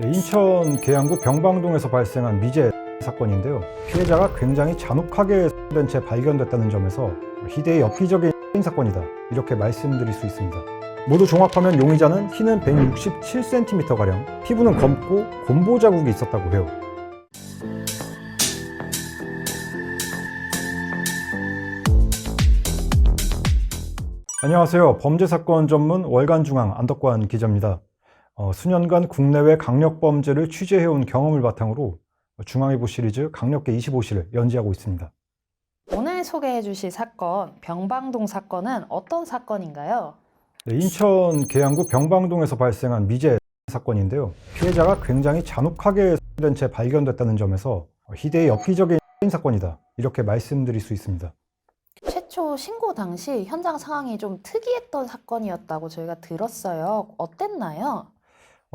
네, 인천 계양구 병방동에서 발생한 미제 사건인데요. 피해자가 굉장히 잔혹하게 된 채 발견됐다는 점에서 희대의 엽기적인 사건이다. 이렇게 말씀드릴 수 있습니다. 모두 종합하면 용의자는 키는 167cm가량, 피부는 검고 곰보 자국이 있었다고 해요. 안녕하세요. 범죄사건 전문 월간중앙 안덕관 기자입니다. 어, 수년간 국내외 강력 범죄를 취재해온 경험을 바탕으로 중앙일보 시리즈 강력계 25시를 연재하고 있습니다. 오늘 소개해 주실 사건, 병방동 사건은 어떤 사건인가요? 네, 인천 계양구 병방동에서 발생한 미제 사건인데요. 피해자가 굉장히 잔혹하게 된 채 발견됐다는 점에서 희대의 엽기적인 사건이다. 이렇게 말씀드릴 수 있습니다. 최초 신고 당시 현장 상황이 좀 특이했던 사건이었다고 저희가 들었어요. 어땠나요?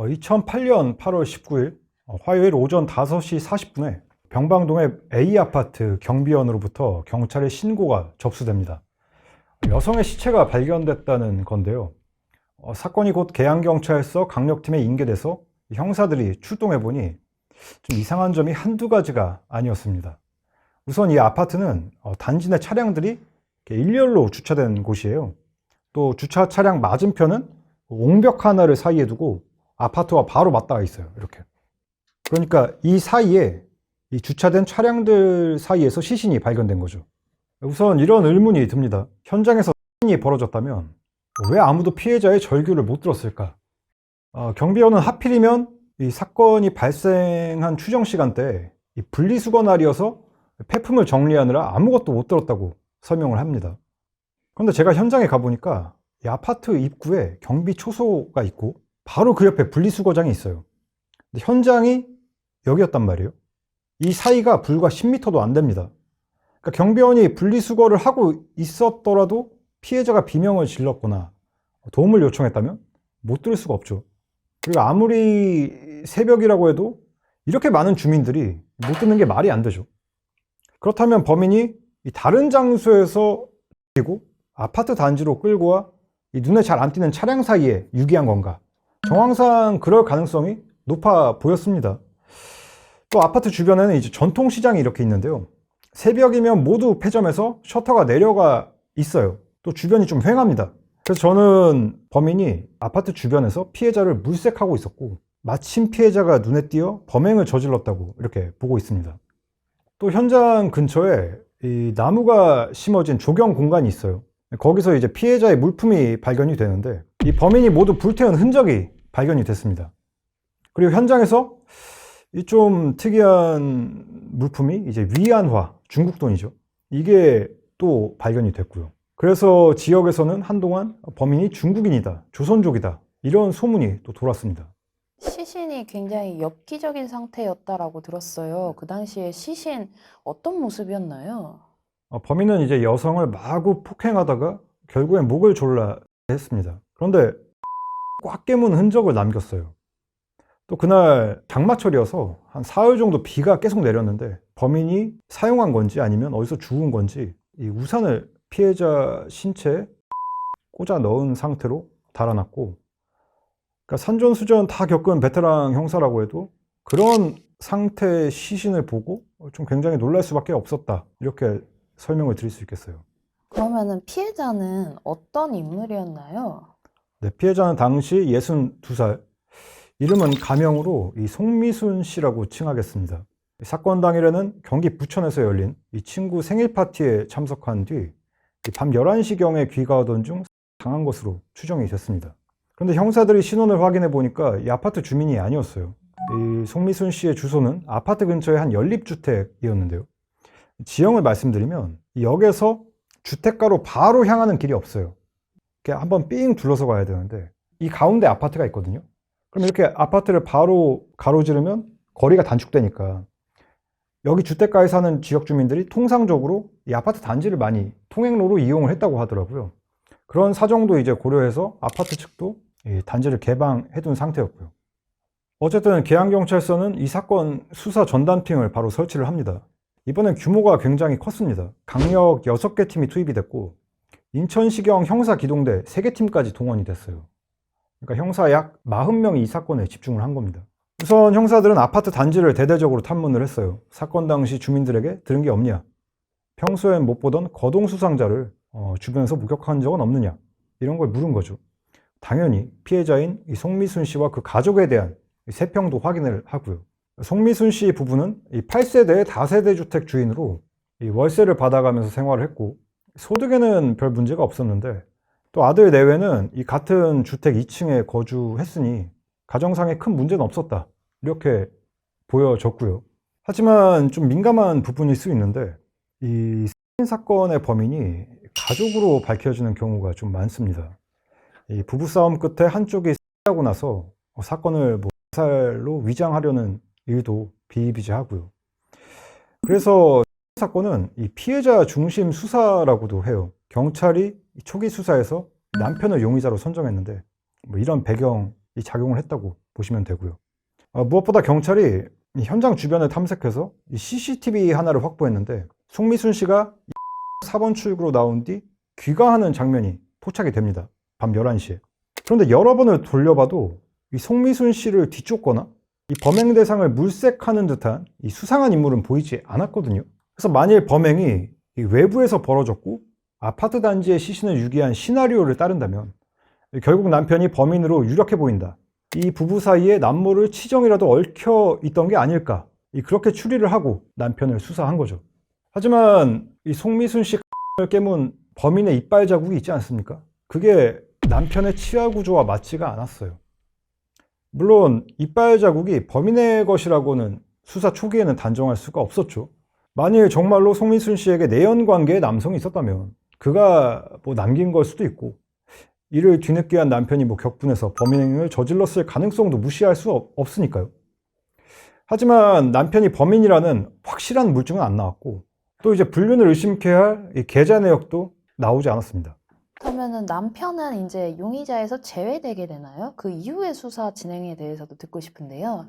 2008년 8월 19일 어, 화요일 오전 5시 40분에 병방동의 A 아파트 경비원으로부터 경찰에 신고가 접수됩니다. 여성의 시체가 발견됐다는 건데요. 어, 사건이 곧 계양경찰서 강력팀에 인계돼서 형사들이 출동해 보니 좀 이상한 점이 한두 가지가 아니었습니다. 우선 이 아파트는 어, 단지 내 차량들이 일렬로 주차된 곳이에요. 또 주차 차량 맞은편은 옹벽 하나를 사이에 두고 아파트와 바로 맞닿아 있어요. 이렇게. 그러니까 이 사이에 이 주차된 차량들 사이에서 시신이 발견된 거죠. 우선 이런 의문이 듭니다. 현장에서 이 벌어졌다면 왜 아무도 피해자의 절규를 못 들었을까? 어, 경비원은 하필이면 이 사건이 발생한 추정 시간대에 이 분리수거 날이어서 폐품을 정리하느라 아무것도 못 들었다고 설명을 합니다. 그런데 제가 현장에 가보니까 이 아파트 입구에 경비 초소가 있고 바로 그 옆에 분리수거장이 있어요. 현장이 여기였단 말이에요. 이 사이가 불과 10m도 안 됩니다. 그러니까 경비원이 분리수거를 하고 있었더라도 피해자가 비명을 질렀거나 도움을 요청했다면 못 들을 수가 없죠. 그리고 아무리 새벽이라고 해도 이렇게 많은 주민들이 못 듣는 게 말이 안 되죠. 그렇다면 범인이 이 다른 장소에서 그리고 아파트 단지로 끌고 와이 눈에 잘 안 띄는 차량 사이에 유기한 건가? 정황상 그럴 가능성이 높아 보였습니다. 또 아파트 주변에는 이제 전통시장이 이렇게 있는데요. 새벽이면 모두 폐점해서 셔터가 내려가 있어요. 또 주변이 좀 휑합니다. 그래서 저는 범인이 아파트 주변에서 피해자를 물색하고 있었고 마침 피해자가 눈에 띄어 범행을 저질렀다고 이렇게 보고 있습니다. 또 현장 근처에 이 나무가 심어진 조경 공간이 있어요. 거기서 이제 피해자의 물품이 발견이 되는데 이 범인이 모두 불태운 흔적이 발견이 됐습니다. 그리고 현장에서 이 좀 특이한 물품이 이제 위안화, 중국 돈이죠. 이게 또 발견이 됐고요. 그래서 지역에서는 한동안 범인이 중국인이다, 조선족이다, 이런 소문이 또 돌았습니다. 시신이 굉장히 엽기적인 상태였다라고 들었어요. 그 당시에 시신 어떤 모습이었나요? 어, 범인은 이제 여성을 마구 폭행하다가 결국엔 목을 졸라 했습니다. 그런데 꽉 깨문 흔적을 남겼어요. 또 그날 장마철이어서 한 사흘 정도 비가 계속 내렸는데 범인이 사용한 건지 아니면 어디서 죽은 건지 이 우산을 피해자 신체에 꽂아 넣은 상태로 달아났고 그러니까 산전수전 다 겪은 베테랑 형사라고 해도 그런 상태의 시신을 보고 좀 굉장히 놀랄 수밖에 없었다 이렇게 설명을 드릴 수 있겠어요. 그러면은 피해자는 어떤 인물이었나요? 네, 피해자는 당시 62살, 이름은 가명으로 이 송미순 씨라고 칭하겠습니다. 사건 당일에는 경기 부천에서 열린 이 친구 생일 파티에 참석한 뒤 밤 11시경에 귀가하던 중 당한 것으로 추정이 됐습니다. 그런데 형사들이 신원을 확인해 보니까 이 아파트 주민이 아니었어요. 이 송미순 씨의 주소는 아파트 근처의 한 연립주택이었는데요. 지형을 말씀드리면 이 역에서 주택가로 바로 향하는 길이 없어요. 이렇게 한번 삥 둘러서 가야 되는데 이 가운데 아파트가 있거든요. 그럼 이렇게 아파트를 바로 가로지르면 거리가 단축되니까 여기 주택가에 사는 지역 주민들이 통상적으로 이 아파트 단지를 많이 통행로로 이용을 했다고 하더라고요. 그런 사정도 이제 고려해서 아파트 측도 이 단지를 개방해 둔 상태였고요. 어쨌든 계양경찰서는 이 사건 수사 전담팀을 바로 설치를 합니다. 이번엔 규모가 굉장히 컸습니다. 강력 6개 팀이 투입이 됐고 인천시경 형사기동대 3개 팀까지 동원이 됐어요. 그러니까 형사 약 40명이 이 사건에 집중을 한 겁니다. 우선 형사들은 아파트 단지를 대대적으로 탐문을 했어요. 사건 당시 주민들에게 들은 게 없냐? 평소엔 못 보던 거동 수상자를 어, 주변에서 목격한 적은 없느냐? 이런 걸 물은 거죠. 당연히 피해자인 이 송미순 씨와 그 가족에 대한 이 세평도 확인을 하고요. 송미순 씨 부부는 이 8세대 다세대 주택 주인으로 이 월세를 받아가면서 생활을 했고 소득에는 별 문제가 없었는데 또 아들 내외는 이 같은 주택 2층에 거주했으니 가정상에 큰 문제는 없었다. 이렇게 보여졌고요. 하지만 좀 민감한 부분일 수 있는데 이 살인 사건의 범인이 가족으로 밝혀지는 경우가 좀 많습니다. 이 부부싸움 끝에 한쪽이 하고 나서 사건을 뭐 살로 위장하려는 일도 비일비재하고요. 그래서 사건은 이 피해자 중심 수사라고도 해요. 경찰이 이 초기 수사에서 남편을 용의자로 선정했는데 뭐 이런 배경이 작용을 했다고 보시면 되고요. 어, 무엇보다 경찰이 이 현장 주변을 탐색해서 이 CCTV 하나를 확보했는데 송미순 씨가 4번 출구로 나온 뒤 귀가하는 장면이 포착이 됩니다. 밤 11시에. 그런데 여러 번을 돌려봐도 이 송미순 씨를 뒤쫓거나 이 범행 대상을 물색하는 듯한 이 수상한 인물은 보이지 않았거든요. 그래서 만일 범행이 이 외부에서 벌어졌고 아파트 단지의 시신을 유기한 시나리오를 따른다면 결국 남편이 범인으로 유력해 보인다. 이 부부 사이에 남모를 치정이라도 얽혀 있던 게 아닐까. 이 그렇게 추리를 하고 남편을 수사한 거죠. 하지만 이 송미순 씨를 깨문 범인의 이빨 자국이 있지 않습니까? 그게 남편의 치아 구조와 맞지가 않았어요. 물론 이빨 자국이 범인의 것이라고는 수사 초기에는 단정할 수가 없었죠. 만일 정말로 송민순 씨에게 내연 관계의 남성이 있었다면 그가 뭐 남긴 걸 수도 있고 이를 뒤늦게 한 남편이 뭐 격분해서 범행을 저질렀을 가능성도 무시할 수 없, 없으니까요. 하지만 남편이 범인이라는 확실한 물증은 안 나왔고 또 이제 불륜을 의심케 할이 계좌 내역도 나오지 않았습니다. 그러면은 남편은 이제 용의자에서 제외되게 되나요? 그 이후의 수사 진행에 대해서도 듣고 싶은데요.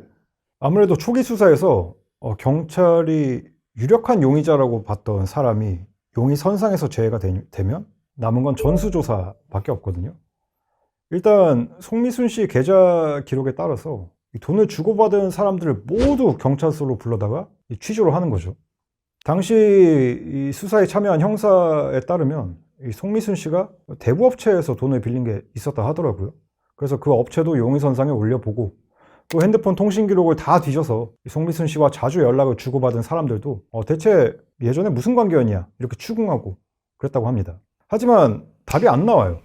아무래도 초기 수사에서 어, 경찰이 유력한 용의자라고 봤던 사람이 용의 선상에서 되, 되면 남은 건 전수조사밖에 없거든요. 일단 송미순 씨 계좌 기록에 따라서 이 돈을 주고받은 사람들을 모두 경찰서로 불러다가 이 취조를 하는 거죠. 당시 이 수사에 참여한 형사에 따르면 이 송미순 씨가 대부업체에서 돈을 빌린 게 있었다 하더라고요. 그래서 그 업체도 용의선상에 올려보고 또 핸드폰 통신 기록을 다 뒤져서 이 송미순 씨와 자주 연락을 주고받은 사람들도 어, 대체 예전에 무슨 관계였냐 이렇게 추궁하고 그랬다고 합니다. 하지만 답이 안 나와요.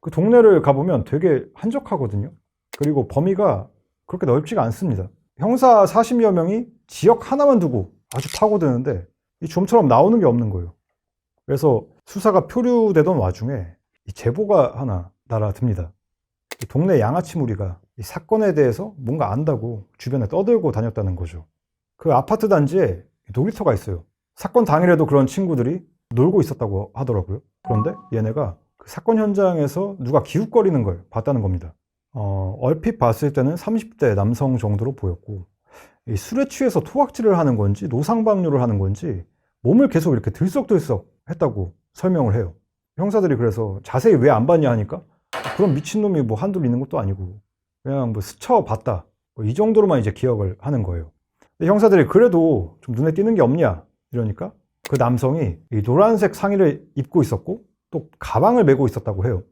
그 동네를 가보면 되게 한적하거든요. 그리고 범위가 그렇게 넓지가 않습니다. 형사 40여 명이 지역 하나만 두고 아주 파고드는데 이 좀처럼 나오는 게 없는 거예요. 그래서 수사가 표류되던 와중에 이 제보가 하나 날아듭니다. 이 동네 양아치 무리가 이 사건에 대해서 뭔가 안다고 주변에 떠들고 다녔다는 거죠. 그 아파트 단지에 놀이터가 있어요. 사건 당일에도 그런 친구들이 놀고 있었다고 하더라고요. 그런데 얘네가 그 사건 현장에서 누가 기웃거리는 걸 봤다는 겁니다. 어, 얼핏 봤을 때는 30대 남성 정도로 보였고 이 술에 취해서 토악질을 하는 건지 노상방뇨를 하는 건지 몸을 계속 이렇게 들썩들썩 했다고 설명을 해요. 형사들이 그래서 자세히 왜 안 봤냐 하니까 그런 미친놈이 뭐 한둘 있는 것도 아니고 그냥 뭐 스쳐봤다. 뭐 이 정도로만 이제 기억을 하는 거예요. 형사들이 그래도 좀 눈에 띄는 게 없냐 이러니까 그 남성이 이 노란색 상의를 입고 있었고 또 가방을 메고 있었다고 해요.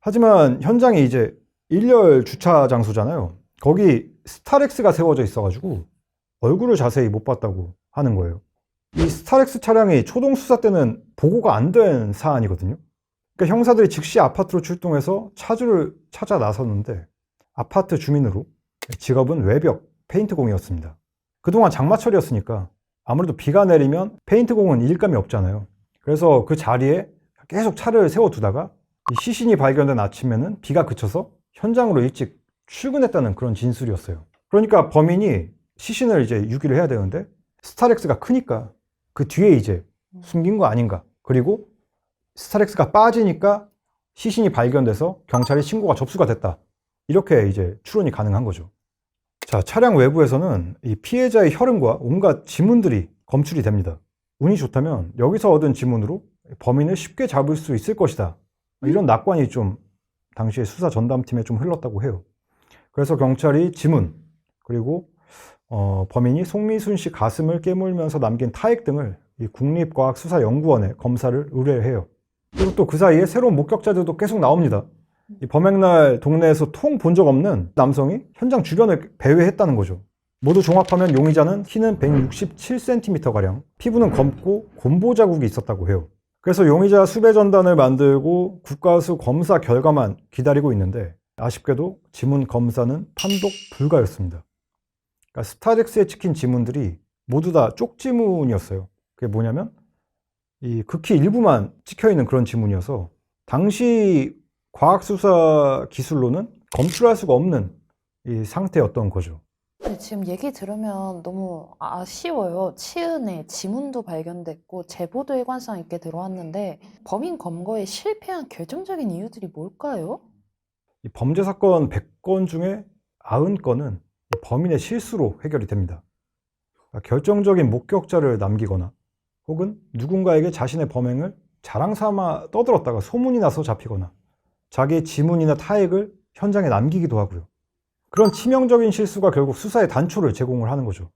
하지만 현장이 이제 일렬 주차 장소잖아요. 거기 스타렉스가 세워져 있어가지고 얼굴을 자세히 못 봤다고 하는 거예요. 이 스타렉스 차량이 초동 수사 때는 보고가 안 된 사안이거든요. 그러니까 형사들이 즉시 아파트로 출동해서 차주를 찾아 나섰는데 아파트 주민으로 직업은 외벽 페인트공이었습니다. 그동안 장마철이었으니까 아무래도 비가 내리면 페인트공은 일감이 없잖아요. 그래서 그 자리에 계속 차를 세워두다가 이 시신이 발견된 아침에는 비가 그쳐서 현장으로 일찍 출근했다는 그런 진술이었어요. 그러니까 범인이 시신을 이제 유기를 해야 되는데 스타렉스가 크니까 그 뒤에 이제 숨긴 거 아닌가. 그리고 스타렉스가 빠지니까 시신이 발견돼서 경찰에 신고가 접수가 됐다. 이렇게 이제 추론이 가능한 거죠. 자, 차량 외부에서는 이 피해자의 혈흔과 온갖 지문들이 검출이 됩니다. 운이 좋다면 여기서 얻은 지문으로 범인을 쉽게 잡을 수 있을 것이다. 이런 낙관이 좀 당시에 수사 전담팀에 좀 흘렀다고 해요. 그래서 경찰이 지문, 그리고 어, 범인이 송미순 씨 가슴을 깨물면서 남긴 타액 등을 이 국립과학수사연구원에 검사를 의뢰해요. 그리고 또 그 사이에 새로운 목격자들도 계속 나옵니다. 이 범행날 동네에서 통 본 적 없는 남성이 현장 주변을 배회했다는 거죠. 모두 종합하면 용의자는 키는 167cm가량, 피부는 검고 곰보 자국이 있었다고 해요. 그래서 용의자 수배 전단을 만들고 국가수 검사 결과만 기다리고 있는데 아쉽게도 지문 검사는 판독 불가였습니다. 그러니까 스타렉스에 찍힌 지문들이 모두 다 쪽지문이었어요. 그게 뭐냐면 이 극히 일부만 찍혀 있는 그런 지문이어서 당시 과학수사 기술로는 검출할 수가 없는 이 상태였던 거죠. 근데 지금 얘기 들으면 너무 아쉬워요. 치은에 지문도 발견됐고 제보도 일관성 있게 들어왔는데 범인 검거에 실패한 결정적인 이유들이 뭘까요? 이 범죄 사건 100건 중에 90건은 범인의 실수로 해결이 됩니다. 그러니까 결정적인 목격자를 남기거나 혹은 누군가에게 자신의 범행을 자랑 삼아 떠들었다가 소문이 나서 잡히거나 자기의 지문이나 타액을 현장에 남기기도 하고요. 그런 치명적인 실수가 결국 수사의 단초를 제공을 하는 거죠.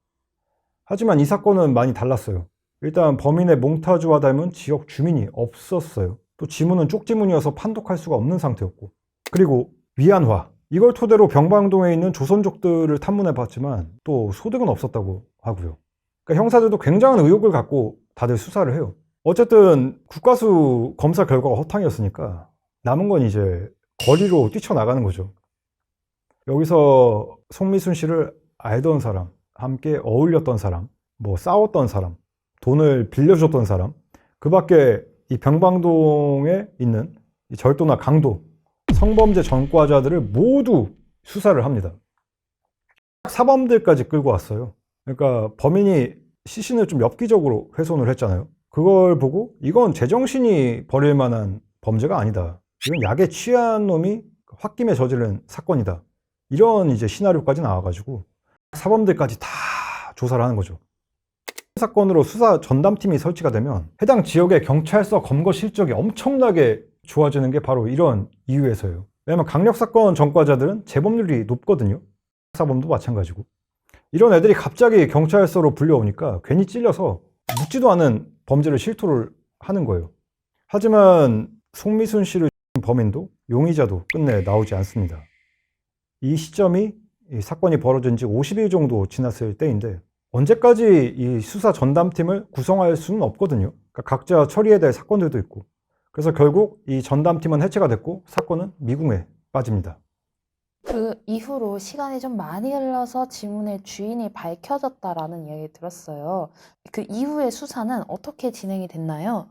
하지만 이 사건은 많이 달랐어요. 일단 범인의 몽타주와 닮은 지역 주민이 없었어요. 또 지문은 쪽지문이어서 판독할 수가 없는 상태였고. 그리고 위안화. 이걸 토대로 병방동에 있는 조선족들을 탐문해 봤지만 또 소득은 없었다고 하고요. 그러니까 형사들도 굉장한 의혹을 갖고 다들 수사를 해요. 어쨌든 국가수 검사 결과가 허탕이었으니까 남은 건 이제 거리로 뛰쳐나가는 거죠. 여기서 송미순 씨를 알던 사람, 함께 어울렸던 사람, 뭐 싸웠던 사람, 돈을 빌려줬던 사람, 그 밖에 이 병방동에 있는 이 절도나 강도, 성범죄 전과자들을 모두 수사를 합니다. 사범들까지 끌고 왔어요. 그러니까 범인이 시신을 좀 엽기적으로 훼손을 했잖아요. 그걸 보고 이건 제정신이 벌일 만한 범죄가 아니다. 이건 약에 취한 놈이 홧김에 저지른 사건이다. 이런 이제 시나리오까지 나와가지고 사범들까지 다 조사를 하는 거죠. 사건으로 수사 전담팀이 설치가 되면 해당 지역의 경찰서 검거 실적이 엄청나게 좋아지는 게 바로 이런 이유에서예요. 왜냐면 강력 사건 전과자들은 재범률이 높거든요. 사범도 마찬가지고. 이런 애들이 갑자기 경찰서로 불려오니까 괜히 찔려서 묻지도 않은 범죄를 실토를 하는 거예요. 하지만 송미순 씨를 범인도 용의자도 끝내 나오지 않습니다. 이 시점이 이 사건이 벌어진 지 50일 정도 지났을 때인데 언제까지 이 수사 전담팀을 구성할 수는 없거든요. 그러니까 각자 처리해야 될 사건들도 있고. 그래서 결국 이 전담팀은 해체가 됐고 사건은 미궁에 빠집니다. 그 이후로 시간이 좀 많이 흘러서 지문의 주인이 밝혀졌다라는 이야기 들었어요. 그 이후의 수사는 어떻게 진행이 됐나요?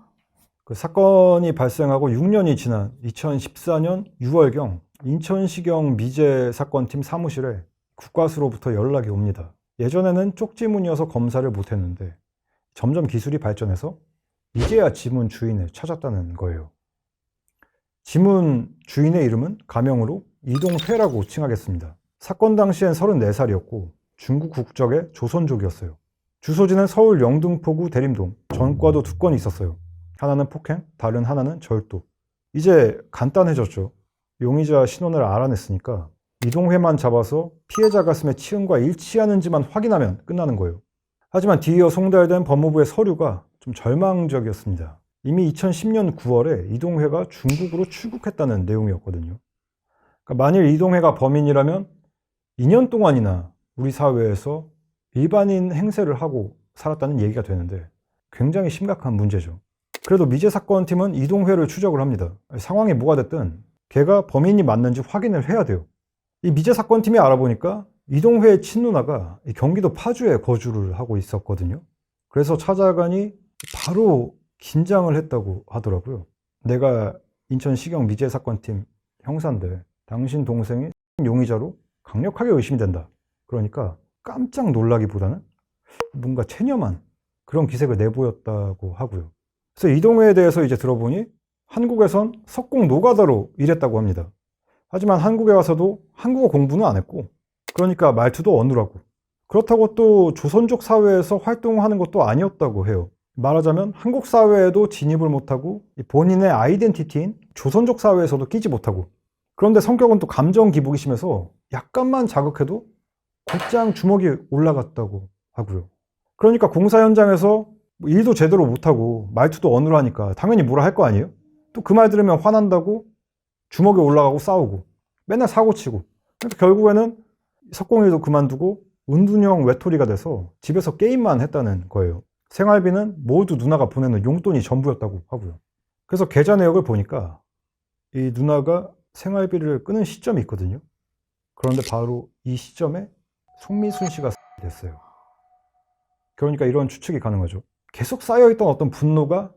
그 사건이 발생하고 6년이 지난 2014년 6월경 인천시경 미제 사건팀 사무실에 국과수로부터 연락이 옵니다. 예전에는 쪽지문이어서 검사를 못했는데 점점 기술이 발전해서 이제야 지문 주인을 찾았다는 거예요. 지문 주인의 이름은 가명으로 이동회라고 칭하겠습니다. 사건 당시엔 34살이었고 중국 국적의 조선족이었어요. 주소지는 서울 영등포구 대림동, 전과도 두 건이 있었어요. 하나는 폭행, 다른 하나는 절도. 이제 간단해졌죠. 용의자 신원을 알아냈으니까 이동회만 잡아서 피해자 가슴의 치은과 일치하는지만 확인하면 끝나는 거예요. 하지만 뒤이어 송달된 법무부의 서류가 좀 절망적이었습니다. 이미 2010년 9월에 이동회가 중국으로 출국했다는 내용이었거든요. 그러니까 만일 이동회가 범인이라면 2년 동안이나 우리 사회에서 일반인 행세를 하고 살았다는 얘기가 되는데 굉장히 심각한 문제죠. 그래도 미제 사건 팀은 이동회를 추적을 합니다. 상황이 뭐가 됐든 걔가 범인이 맞는지 확인을 해야 돼요. 이 미제 사건 팀이 알아보니까 이동회의 친누나가 이 경기도 파주에 거주를 하고 있었거든요. 그래서 찾아가니 바로 긴장을 했다고 하더라고요. 내가 인천시경 미제 사건팀 형사인데 당신 동생이 용의자로 강력하게 의심이 된다. 그러니까 깜짝 놀라기보다는 뭔가 체념한 그런 기색을 내보였다고 하고요. 그래서 이동회에 대해서 이제 들어보니 한국에선 석공 노가다로 일했다고 합니다. 하지만 한국에 와서도 한국어 공부는 안 했고, 그러니까 말투도 어눌하고, 그렇다고 또 조선족 사회에서 활동하는 것도 아니었다고 해요. 말하자면 한국 사회에도 진입을 못하고 본인의 아이덴티티인 조선족 사회에서도 끼지 못하고 그런데 성격은 또 감정 기복이 심해서 약간만 자극해도 곧장 주먹이 올라갔다고 하고요. 그러니까 공사 현장에서 뭐 일도 제대로 못하고 말투도 어눌 하니까 당연히 뭐라 할 거 아니에요? 또 그 말 들으면 화난다고 주먹이 올라가고 싸우고 맨날 사고 치고 그래서 결국에는 석공일도 그만두고 은둔형 외톨이가 돼서 집에서 게임만 했다는 거예요. 생활비는 모두 누나가 보내는 용돈이 전부였다고 하고요. 그래서 계좌 내역을 보니까 이 누나가 생활비를 끄는 시점이 있거든요. 그런데 바로 이 시점에 송미순 씨가 됐어요. 그러니까 이런 추측이 가는 거죠. 계속 쌓여있던 어떤 분노가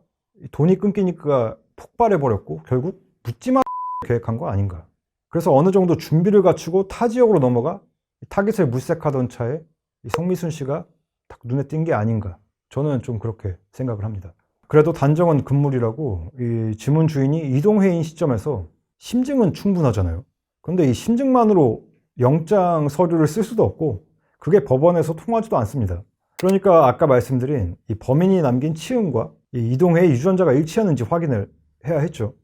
돈이 끊기니까 폭발해 버렸고 결국 묻지마 계획한 거 아닌가. 그래서 어느 정도 준비를 갖추고 타 지역으로 넘어가 타깃을 물색하던 차에 이 송미순 씨가 딱 눈에 띈 게 아닌가. 저는 좀 그렇게 생각을 합니다. 그래도 단정은 금물이라고 이 지문 주인이 이동해인 시점에서 심증은 충분하잖아요. 근데 이 심증만으로 영장 서류를 쓸 수도 없고 그게 법원에서 통하지도 않습니다. 그러니까 아까 말씀드린 이 범인이 남긴 치음과 이 이동해의 유전자가 일치하는지 확인을 해야 했죠.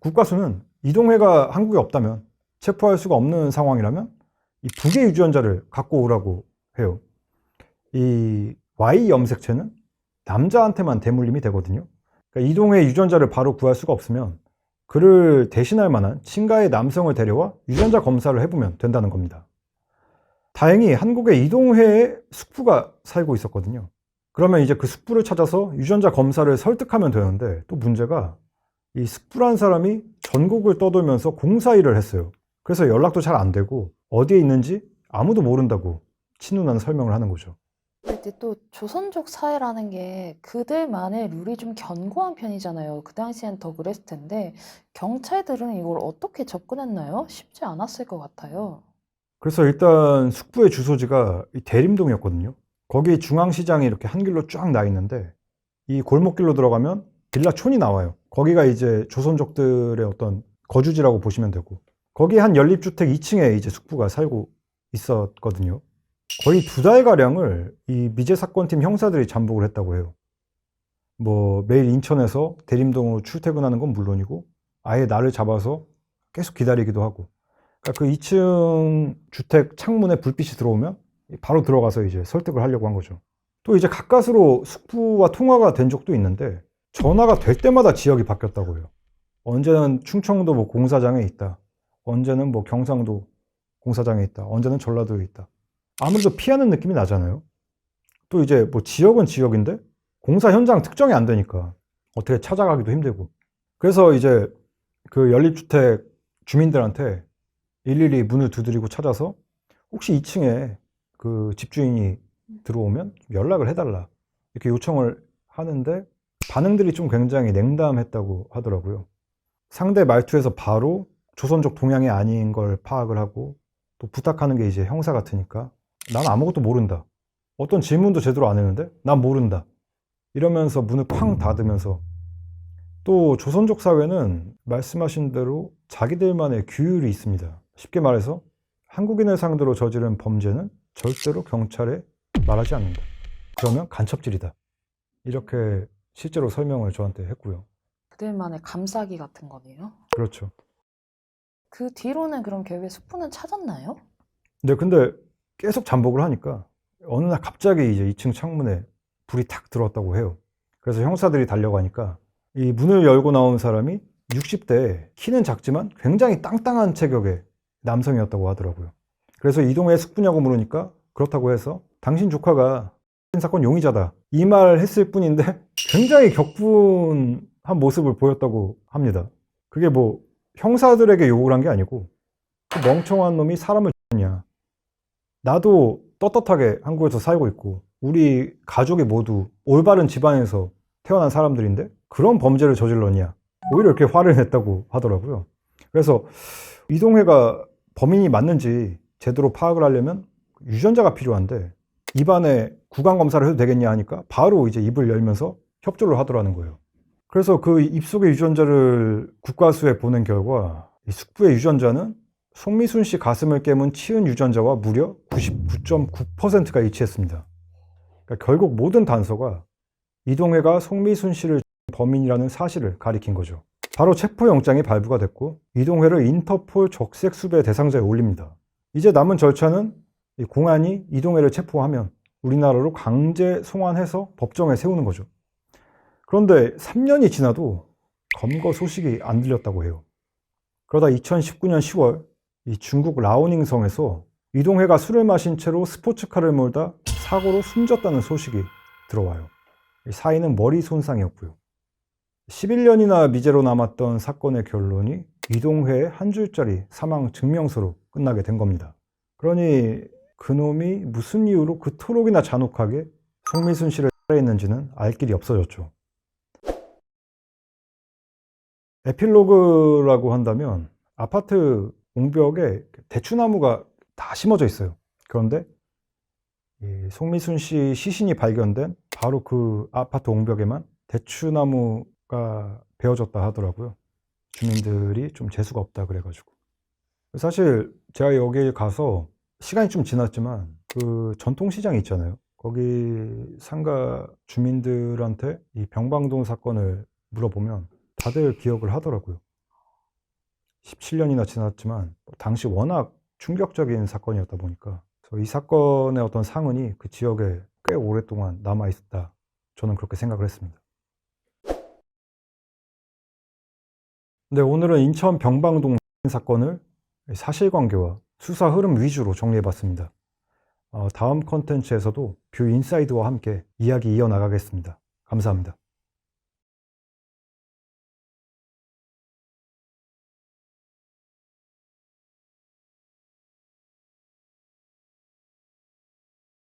국가수는 이동해가 한국에 없다면 체포할 수가 없는 상황이라면 이 북의 유전자를 갖고 오라고 해요. 이 Y 염색체는 남자한테만 대물림이 되거든요. 그러니까 이동해 유전자를 바로 구할 수가 없으면 그를 대신할 만한 친가의 남성을 데려와 유전자 검사를 해보면 된다는 겁니다. 다행히 한국에 이동해에 숙부가 살고 있었거든요. 그러면 이제 그 숙부를 찾아서 유전자 검사를 설득하면 되는데 또 문제가 이 숙부란 사람이 전국을 떠돌면서 공사 일을 했어요. 그래서 연락도 잘 안 되고 어디에 있는지 아무도 모른다고 친누나는 설명을 하는 거죠. 근데 또 조선족 사회라는 게 그들만의 룰이 좀 견고한 편이잖아요. 그 당시엔 더 그랬을 텐데 경찰들은 이걸 어떻게 접근했나요? 쉽지 않았을 것 같아요. 그래서 일단 숙부의 주소지가 이 대림동이었거든요. 거기 중앙시장이 이렇게 한 길로 쫙 나 있는데 이 골목길로 들어가면 빌라촌이 나와요. 거기가 이제 조선족들의 어떤 거주지라고 보시면 되고 거기 한 연립주택 2층에 이제 숙부가 살고 있었거든요. 거의 두 달가량을 이 미제 사건팀 형사들이 잠복을 했다고 해요. 뭐 매일 인천에서 대림동으로 출퇴근하는 건 물론이고 아예 나를 잡아서 계속 기다리기도 하고 그러니까 그 2층 주택 창문에 불빛이 들어오면 바로 들어가서 이제 설득을 하려고 한 거죠. 또 이제 가까스로 숙부와 통화가 된 적도 있는데 전화가 될 때마다 지역이 바뀌었다고 해요. 언제는 충청도 뭐 공사장에 있다. 언제는 뭐 경상도 공사장에 있다. 언제는 전라도에 있다. 아무래도 피하는 느낌이 나잖아요. 또 이제 뭐 지역은 지역인데 공사 현장 특정이 안 되니까 어떻게 찾아가기도 힘들고. 그래서 이제 그 연립주택 주민들한테 일일이 문을 두드리고 찾아서 혹시 2층에 그 집주인이 들어오면 연락을 해달라 이렇게 요청을 하는데 반응들이 좀 굉장히 냉담했다고 하더라고요. 상대 말투에서 바로 조선족 동양이 아닌 걸 파악을 하고 또 부탁하는 게 이제 형사 같으니까 난 아무것도 모른다. 어떤 질문도 제대로 안 했는데 난 모른다. 이러면서 문을 쾅 닫으면서 또 조선족 사회는 말씀하신 대로 자기들만의 규율이 있습니다. 쉽게 말해서 한국인을 상대로 저지른 범죄는 절대로 경찰에 말하지 않는다. 그러면 간첩질이다. 이렇게 실제로 설명을 저한테 했고요. 그들만의 감싸기 같은 거네요. 그렇죠. 그 뒤로는 그럼 결국에 숙부는 찾았나요? 네, 근데 계속 잠복을 하니까 어느 날 갑자기 이제 2층 창문에 불이 탁 들어왔다고 해요. 그래서 형사들이 달려가니까 이 문을 열고 나온 사람이 60대 키는 작지만 굉장히 땅땅한 체격의 남성이었다고 하더라고요. 그래서 이동해 숙부냐고 물으니까 그렇다고 해서 당신 조카가 사건 용의자다 이 말 했을 뿐인데 굉장히 격분한 모습을 보였다고 합니다. 그게 뭐 형사들에게 욕을 한게 아니고 그 멍청한 놈이 사람을 냐 나도 떳떳하게 한국에서 살고 있고 우리 가족이 모두 올바른 집안에서 태어난 사람들인데 그런 범죄를 저질렀냐 오히려 이렇게 화를 냈다고 하더라고요. 그래서 이동해가 범인이 맞는지 제대로 파악을 하려면 유전자가 필요한데 입안에 구강 검사를 해도 되겠냐 하니까 바로 이제 입을 열면서 협조를 하더라는 거예요. 그래서 그 입속의 유전자를 국과수에 보낸 결과 이 숙부의 유전자는 송미순 씨 가슴을 깨문 치은 유전자와 무려 99.9%가 일치했습니다. 그러니까 결국 모든 단서가 이동해가 송미순 씨를 범인이라는 사실을 가리킨 거죠. 바로 체포영장이 발부가 됐고 이동해를 인터폴 적색 수배 대상자에 올립니다. 이제 남은 절차는 이 공안이 이동해를 체포하면 우리나라로 강제 송환해서 법정에 세우는 거죠. 그런데 3년이 지나도 검거 소식이 안 들렸다고 해요. 그러다 2019년 10월 이 중국 라오닝성에서 이동해가 술을 마신 채로 스포츠카를 몰다 사고로 숨졌다는 소식이 들어와요. 이 사인은 머리 손상이었고요. 11년이나 미제로 남았던 사건의 결론이 이동회의 한 줄짜리 사망 증명서로 끝나게 된 겁니다. 그러니 그놈이 무슨 이유로 그토록이나 잔혹하게 송미순 씨를 살해했는지는 알 길이 없어졌죠. 에필로그라고 한다면 아파트 옹벽에 대추나무가 다 심어져 있어요. 그런데 이 송미순 씨 시신이 발견된 바로 그 아파트 옹벽에만 대추나무 가 베어졌다 하더라고요. 주민들이 좀 재수가 없다 그래가지고. 사실 제가 여기 가서 시간이 좀 지났지만 그 전통시장 있잖아요. 거기 상가 주민들한테 이 병방동 사건을 물어보면 다들 기억을 하더라고요. 17년이나 지났지만 당시 워낙 충격적인 사건이었다 보니까 이 사건의 어떤 상흔이 그 지역에 꽤 오랫동안 남아 있었다. 저는 그렇게 생각을 했습니다. 네, 오늘은 인천 병방동 사건을 사실관계와 수사 흐름 위주로 정리해봤습니다. 어, 다음 컨텐츠에서도 뷰 인사이드와 함께 이야기 이어나가겠습니다. 감사합니다.